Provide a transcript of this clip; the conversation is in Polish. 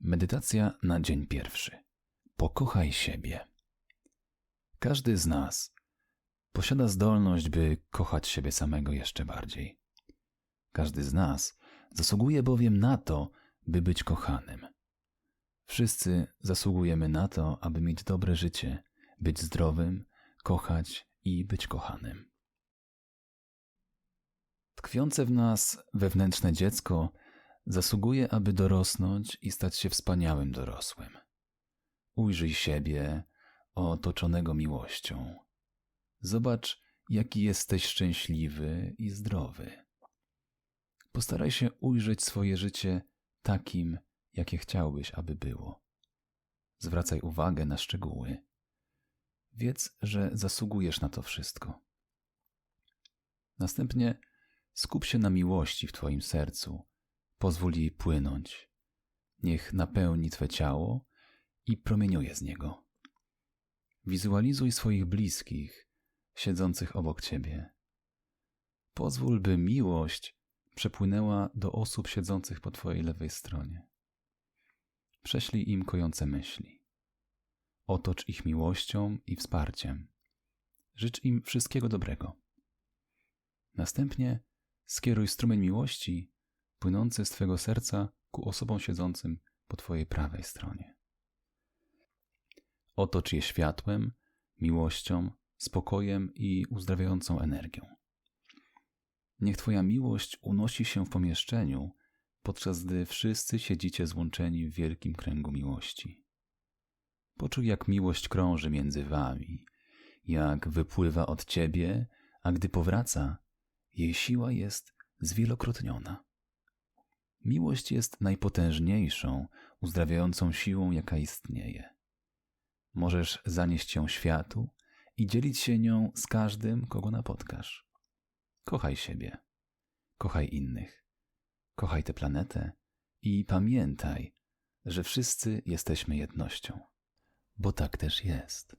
Medytacja na dzień pierwszy. Pokochaj siebie. Każdy z nas posiada zdolność, by kochać siebie samego jeszcze bardziej. Każdy z nas zasługuje bowiem na to, by być kochanym. Wszyscy zasługujemy na to, aby mieć dobre życie, być zdrowym, kochać i być kochanym. Tkwiące w nas wewnętrzne dziecko zasługuje, aby dorosnąć i stać się wspaniałym dorosłym. Ujrzyj siebie, otoczonego miłością. Zobacz, jaki jesteś szczęśliwy i zdrowy. Postaraj się ujrzeć swoje życie takim, jakie chciałbyś, aby było. Zwracaj uwagę na szczegóły. Wiedz, że zasługujesz na to wszystko. Następnie skup się na miłości w Twoim sercu Pozwól jej płynąć. Niech napełni Twe ciało i promieniuje z niego. Wizualizuj swoich bliskich, siedzących obok Ciebie. Pozwól, by miłość przepłynęła do osób siedzących po Twojej lewej stronie. Prześlij im kojące myśli. Otocz ich miłością i wsparciem. Życz im wszystkiego dobrego. Następnie skieruj strumień miłości płynący z Twego serca ku osobom siedzącym po Twojej prawej stronie. Otocz je światłem, miłością, spokojem i uzdrawiającą energią. Niech Twoja miłość unosi się w pomieszczeniu, podczas gdy wszyscy siedzicie złączeni w wielkim kręgu miłości. Poczuj, jak miłość krąży między Wami, jak wypływa od Ciebie, a gdy powraca, jej siła jest zwielokrotniona. Miłość jest najpotężniejszą, uzdrawiającą siłą, jaka istnieje. Możesz zanieść ją światu i dzielić się nią z każdym, kogo napotkasz. Kochaj siebie, kochaj innych, kochaj tę planetę i pamiętaj, że wszyscy jesteśmy jednością, bo tak też jest.